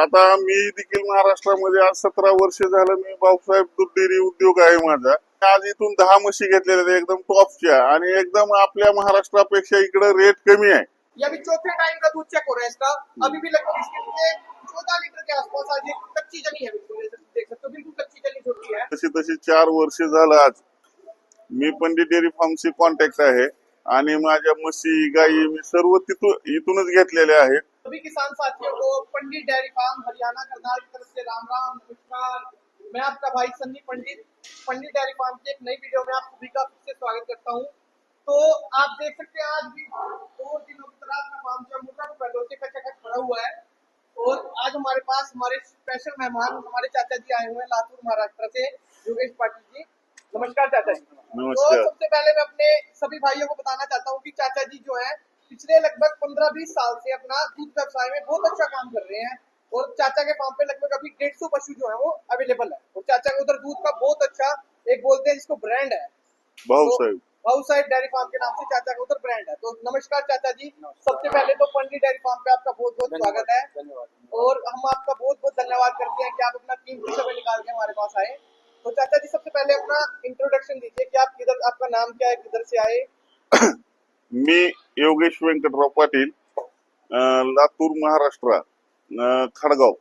आता मी देखील महाराष्ट्रामध्ये आज सतरा वर्ष झालं मी भाऊसाहेब दूध डेअरी उद्योग आहे माझा. आज इथून दहा म्हशी घेतलेल्या आहेत एकदम टॉपच्या आणि एकदम आपल्या महाराष्ट्रापेक्षा इकडे रेट कमी आहे. ये अभी चौथे टाइम का दूध चेक हो रहा है इसका अभी भी लगभग इसके नीचे चौदह लीटर के आसपास आज एक कच्ची जनी है बिल्कुल. ये देख सकते हो बिल्कुल कच्ची जनी छोटी है तशी तशी चार वर्ष झालं आज. मी पंडित डेअरी फार्मशी कॉन्टॅक्ट आहे. आणि माझ्या म्हशी गायी मी सर्व तिथून इथूनच घेतलेल्या आहेत. सभी किसान साथियों को पंडित डेयरी फार्म हरियाणा करनाल की तरफ़ से राम राम नमस्कार। मैं आपका भाई सन्नी पंडित पंडित डेयरी फार्म की एक नई वीडियो में आप सभी का फिर से स्वागत करता हूँ। तो आप देख सकते हैं आज भी दो दिनों की तरह अपना फार्म जो मोटा पहले से कच्चा कच खड़ा हुआ है। और आज हमारे पास हमारे स्पेशल मेहमान हमारे चाचा जी आए हुए हैं लातूर महाराष्ट्र से योगेश पाटिल जी। नमस्कार चाचा जी। नमस्कार। तो सबसे पहले मैं अपने सभी भाइयों को बताना चाहता हूँ कि चाचा जी जो है पिछले लगभग पंद्रह बीस साल से अपना दूध व्यवसाय में बहुत अच्छा काम कर रहे हैं और चाचा के फार्म पे लगभग अभी डेढ़ सौ पशु जो है वो अवेलेबल है। और चाचा के उधर दूध का बहुत अच्छा एक बोलते हैं जिसको ब्रांड है। भाऊ साहेब। डेयरी फार्म के नाम से चाचा का उधर ब्रांड है। तो नमस्कार चाचा जी। सबसे पहले तो पंडित डेयरी फार्म पे आपका बहुत बहुत स्वागत है। और हम आपका बहुत बहुत धन्यवाद करते हैं कि आप अपना कीमती समय निकाल के हमारे पास आए। तो चाचा जी सबसे पहले अपना इंट्रोडक्शन दीजिए कि आप किधर आपका नाम क्या है किधर से आए? मी योगेश व्यंकटराव पाटील लातूर महाराष्ट्र खडगाव.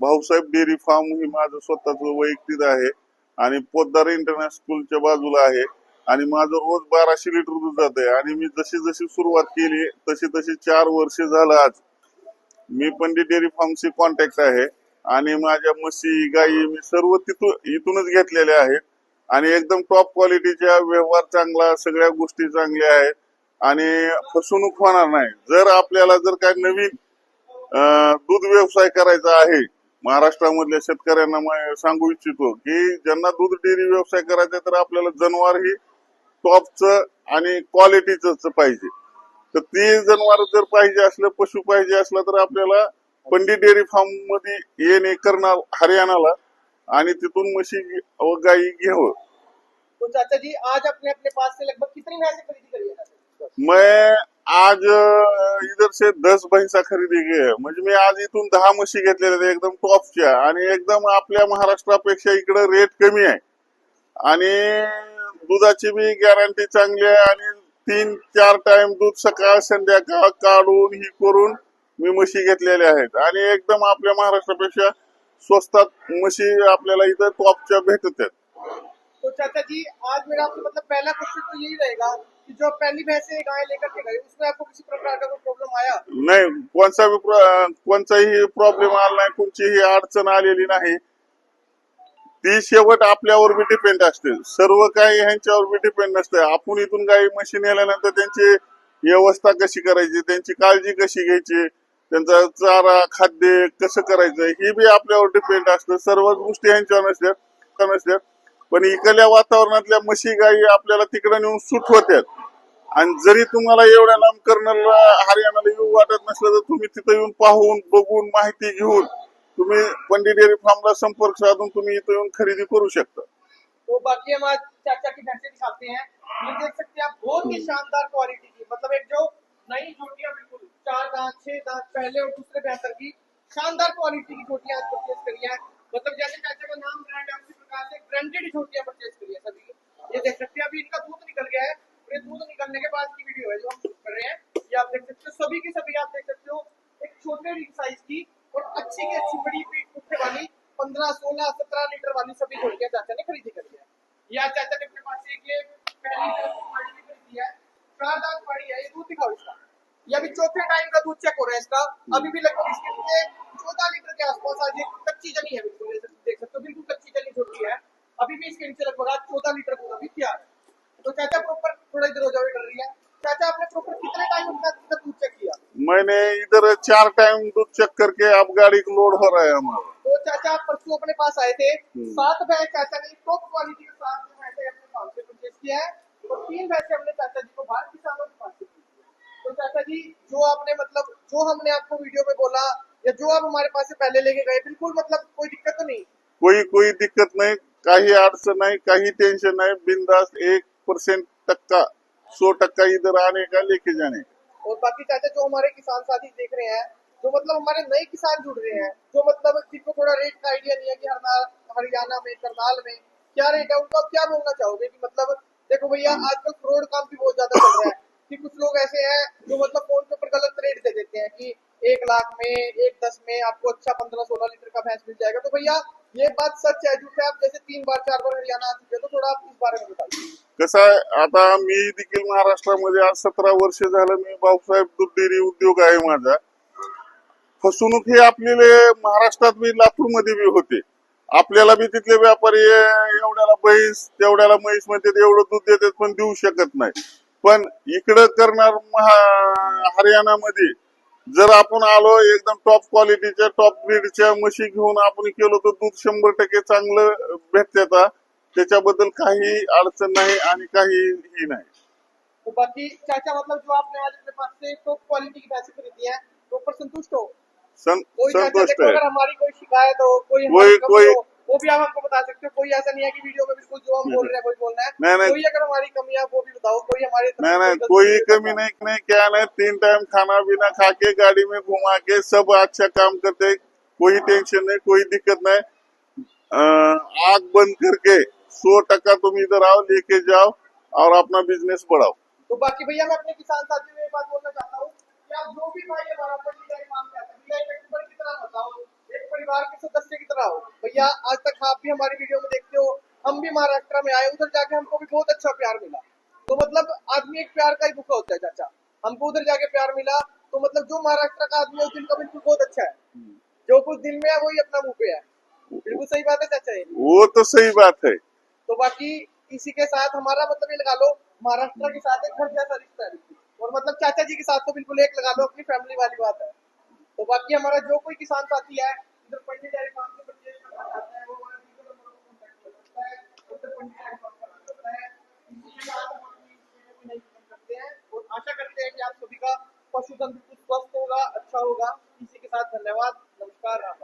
भाऊसाहेब डेअरी फार्म ही माझं स्वतःच वैयक्तिक आहे आणि पोद्दार इंटरनॅशनल स्कूलच्या बाजूला आहे आणि माझं रोज बाराशे लिटर दूध जात आणि मी जशी जशी सुरुवात केली तशी तशी चार वर्ष झालं आज. मी पंडित डेअरी फार्मशी कॉन्टॅक्ट आहे आणि माझ्या म्हशी गायी मी सर्व तिथून इथूनच घेतलेल्या आहेत. आणि एकदम टॉप क्वालिटीच्या व्यवहार चांगला सगळ्या गोष्टी चांगल्या आहेत. आणि फसवणूक होणार नाही. जर आपल्याला जर काय नवीन दूध व्यवसाय करायचा आहे महाराष्ट्रामधल्या शेतकऱ्यांना सांगू इच्छितो की ज्यांना दूध डेअरी व्यवसाय करायचा आहे, तर आपल्याला जनावर ही टॉपचं आणि क्वालिटीच पाहिजे. तर ते जनावर जर पाहिजे असलं पशु पाहिजे असलं तर आपल्याला पंडित डेअरी फार्ममध्ये येणे करणार हरियाणाला. आणि तिथून म्हशी गाई व घ्यावं. तो चाचा जी आज अपने अपने पास से लगभग कितनी भैंसें खरीदी करी है चाचा? मैं आज अं, इधर से दस भैंसा खरेदी गए म्हणजे मी आज इथून दहा म्हशी घेतलेल्या आहेत एकदम टॉपच्या आणि एकदम आपल्या महाराष्ट्रापेक्षा इकडे रेट कमी आहे. आणि दुधाची बी गॅरंटी चांगली आहे. आणि तीन चार टाइम दूध सकाळ संध्याकाळ काढून ही करून मी म्हशी घेतलेल्या आहेत. आणि एकदम आपल्या महाराष्ट्रापेक्षा स्वस्तात म्हशी आपल्याला इथं टॉपच्या भेटत आहेत. तो चाचा जी आज मेरा आपसे मतलब पहला क्वेश्चन तो यही रहेगा कि जो पहली भैंस से गाय लेकर के गए उसमें आपको किसी प्रकार का कोई प्रॉब्लम आया? नाही कोणचा बी प्र- कोणताही प्रॉब्लेम आला नाही कोणतीही अडचण आलेली नाही. ती शेवट आपल्यावर बी डिपेंड असते. सर्व काही ह्यांच्यावर बी डिपेंड नसते. आपण इथून काही मशीन नेल्यानंतर त्यांची व्यवस्था कशी करायची त्यांची काळजी कशी घ्यायची त्यांचा चारा खाद्य कसं करायचं हे बी आपल्यावर डिपेंड असतं. सर्व गोष्टी ह्यांच्यावर नसतात नसतात पण इकडल्या वातावरणातल्या म्हशी गायी आपल्याला तिकडे नेऊन सुट होत्यात. आणि जरी तुम्हाला एवढ्या लांब कर्नलला हरियाणाला येऊ वाटत नसलं तर तुम्ही तिथं येऊन पाहून बघून माहिती घेऊन तुम्ही पंडित डेअरी फार्मला संपर्क साधून तुम्ही इथं येऊन खरेदी करू शकता. तो बाकी हम आज चाचा की भैंसें दिखाते हैं. ये देख सकते हैं आप बहुत ही शानदार क्वालिटी की मतलब एक जो नई जोटियां बिल्कुल चार दांत छह दांत पहले और दूसरे बेहतर की शानदार क्वालिटी की जोटियां आज परचेज करी है। मतलब जैसे चाचा का नाम ब्रांड है से परचेज करी है सभी। ये देख सकते हैं, अभी इनका दूध निकल गया है। ये दूध निकलने के बाद की वीडियो है जो हम कर रहे हैं। ये आप देख सकते हो, सभी की सभी आप देख सकते हो, एक छोटे साइज़ की और अच्छी की अच्छी बड़ी पीठ वाली, पंद्रह, सोलह, सत्रह लीटर वाली सभी जोड़ियाँ चाचा ने खरीदी करी है। या चाचा ने अपने पास खरीदी है। ये दूध दिखाओ इसका। चौथे टाइम का दूध चेक हो रहा है इसका। अभी भी लगभग इसके चौदह लीटर के आसपास आज कच्ची जनी है बिल्कुल कच्ची जनी छोटी है। अभी भी इसके नीचे लगभग आज चौदह लीटर दूध अभी तैयार है तो चाचा प्रॉपर थोड़ा इधर हो जाओ डर रही है चाचा आपने प्रॉपर कितने टाइम इधर दूध चेक किया? मैंने इधर चार टाइम दूध चेक करके अब गाड़ी को लोड हो रहा है हमारा। तो चाचा आप परसों अपने पास आए थे। सात भैंस चाचा ने टॉप क्वालिटी के साथ भैंसे अपने फार्म से परचेज किया है। और तीन भैंसे हमने चाचा जी को बाहर किसानों के पास से तो चाचा जी जो आपने मतलब जो हमने आपको वीडियो में बोला या जो आप हमारे पास से पहले लेके गए बिल्कुल मतलब कोई दिक्कत कोई कोई दिक्कत नाही, काही अडचण नाही, काही टेन्शन नाही, बिंदास एक परसेंट टक्का सौ टक्का इधर आने का, लेके जाने और बाकी चाचा, जो हमारे किसान साथी देख रहे हैं, जो मतलब हमारे नए किसान जुड़ रहे हैं, जो मतलब जिनको थोड़ा रेट का आइडिया नहीं है कि हरियाणा में, करनाल में, क्या रेट है, उनको क्या बोलना चाहोगे कि मतलब देखो भैया, आजकल फ्रॉड काम भी बहुत ज़्यादा चल रहा है, कि कुछ लोग ऐसे हैं जो मतलब फ़ोन पे ऊपर गलत रेट दे देते हैं कि एक लाख में, एक दस में आपको अच्छा पंद्रह सोलह लीटर का भैंस मिल जाएगा। तो भैया ये बात सच है झूठ आप जैसे तीन बार चार बार हरियाणा आ चुके तो थोड़ा आप इस बारे में बताइए। कसं आहे आता मी देखील महाराष्ट्रामध्ये आज सतरा वर्ष झालं मी भाऊसाहेब दूध डेअरी उद्योग आहे माझा. फसवणूक ही आपल्याला महाराष्ट्रात बी लातूरमध्ये बी होते. आपल्याला बी तिथले व्यापारी एवढ्याला म्हैस तेवढ्याला म्हैस म्हणते एवढं दूध देतात पण देऊ शकत नाही. पण इकडं करणार महा हरियाणामध्ये जर आपण आलो एकदम टॉप क्वालिटीच्या टॉप ब्रीडच्या म्हशी घेऊन आपण केलो तर दूध शंभर टक्के चांगलं भेटतात त्याच्याबद्दल काही अडचण नाही आणि काही ही नाही. तो बाकी चाचा मतलब जो आपने आज अपने पास से टॉप क्वालिटी की भैंसें खरीदी है तो ऊपर संतुष्ट हो. सं, संतुष्ट अगर हमारी कोई शिकायत हो कोई कोई- कोई- हो. वो भी आप हमको बता सकते हो कोई ऐसा नहीं है कि वीडियो में बिल्कुल जो हम बोल रहे हैं वही बोलना है। नहीं, नहीं। कोई अगर हमारी कमी है वो भी बताओ कोई हमारे नहीं नहीं कोई कमी नहीं नहीं क्या नहीं तीन टाइम खाना पीना खा के गाड़ी में घुमा के सब अच्छा काम करते कोई टेंशन नहीं कोई दिक्कत नहीं। आग बंद करके सौ टका तुम इधर आओ लेके जाओ और अपना बिज़नेस बढ़ाओ। तो बाकी भैया मैं अपने किसान साथियों में एक बात बोलना चाहता हूँ कि आप जो भी भाई हमारा काम करते हैं की तरह बताओ एक परिवार के सदस्य की तरह हो। भैया आज तक आप भी हमारी वीडियो में देखते हो। हम भी महाराष्ट्र में आए उधर जाके हमको भी बहुत अच्छा प्यार मिला। तो मतलब आदमी एक प्यार का ही भूखा होता है चाचा। हमको उधर जाके प्यार मिला तो मतलब जो महाराष्ट्र का आदमी है उस दिल का बिल्कुल बहुत अच्छा है। जो कुछ दिल में है वही अपना मुँह पे है। बिल्कुल सही बात है चाचा वो तो सही बात है। तो बाकी इसी के साथ हमारा मतलब ये लगा लो महाराष्ट्र के साथ एक घर जैसा रिश्ता है। और मतलब चाचा जी के साथ तो बिल्कुल एक लगा लो अपनी फैमिली वाली बात है। तो बाकी हमारा जो कोई किसान साथी है इधर पंडित डेयरी फार्म और आशा करते हैं कि आप सभी का पशुधन स्वस्थ होगा अच्छा होगा। इसी के साथ धन्यवाद। नमस्कार।